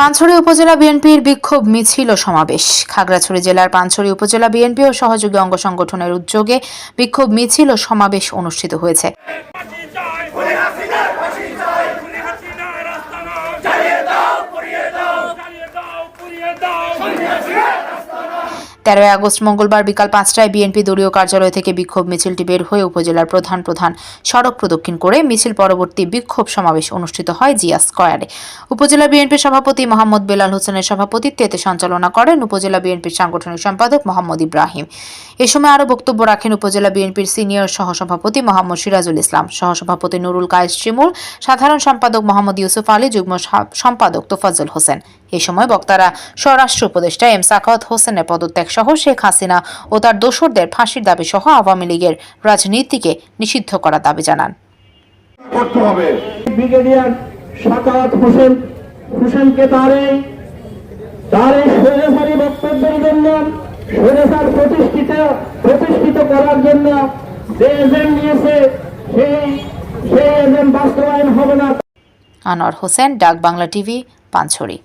পানছড়ি উপজেলা বিএনপির বিক্ষোভ মিছিল সমাবেশ। খাগড়াছড়ি জেলার পানছড়ি উপজেলা বিএনপি ও সহযোগী অঙ্গ সংগঠনের উদ্যোগে বিক্ষোভ মিছিল ও সমাবেশ অনুষ্ঠিত হয়েছে। ফাঁসি তেরোই আগস্ট মঙ্গলবার বিকাল পাঁচটায় বিএনপি দলীয় কার্যালয় থেকে বিক্ষোভ মিছিলটি বের হয়ে উপজেলার প্রধান প্রধান সড়ক প্রদক্ষিণ করে মিছিল পরবর্তী বিক্ষোভ সমাবেশ অনুষ্ঠিত হয় জিয়া স্কয়ারে। উপজেলা বিএনপির সভাপতি মোহাম্মদ বেলাল হোসেনের সভাপতিত্বে এতে সঞ্চালনা করেন উপজেলা বিএনপির সাংগঠনিক সম্পাদক মোহাম্মদ ইব্রাহিম। এ সময় আরও বক্তব্য রাখেন উপজেলা বিএনপির সিনিয়র সহসভাপতি মোহাম্মদ সিরাজুল ইসলাম, সহসভাপতি নুরুল কায়েস শিমুল, সাধারণ সম্পাদক মোহাম্মদ ইউসুফ আলী, যুগ্ম সম্পাদক তোফাজ্জল হোসেন। এ সময় বক্তারা স্বরাষ্ট্র উপদেষ্টা এম সাখাওয়াত হোসেনের পদত্যাগ সহ শেখ হাসিনা ও তার দোসরদের ফাঁসির দাবি সহ আওয়ামী লীগের রাজনীতিকে নিষিদ্ধ করার দাবি জানান। করতে হবে। ব্রিগেডিয়ার সাকাত হোসেন হোসেনকে তার এই তার এই স্বৈরাচারী বক্তব্যের জন্য স্বৈরাচার প্রতিষ্ঠিত প্রতিষ্ঠিত করার জন্য যে এজেন্ট নিয়েছে সেই সেই এজেন্ট বাস্তবায়ন হবে না। আনোয়ার হোসেন ডাক বাংলা টিভি পানছড়ি।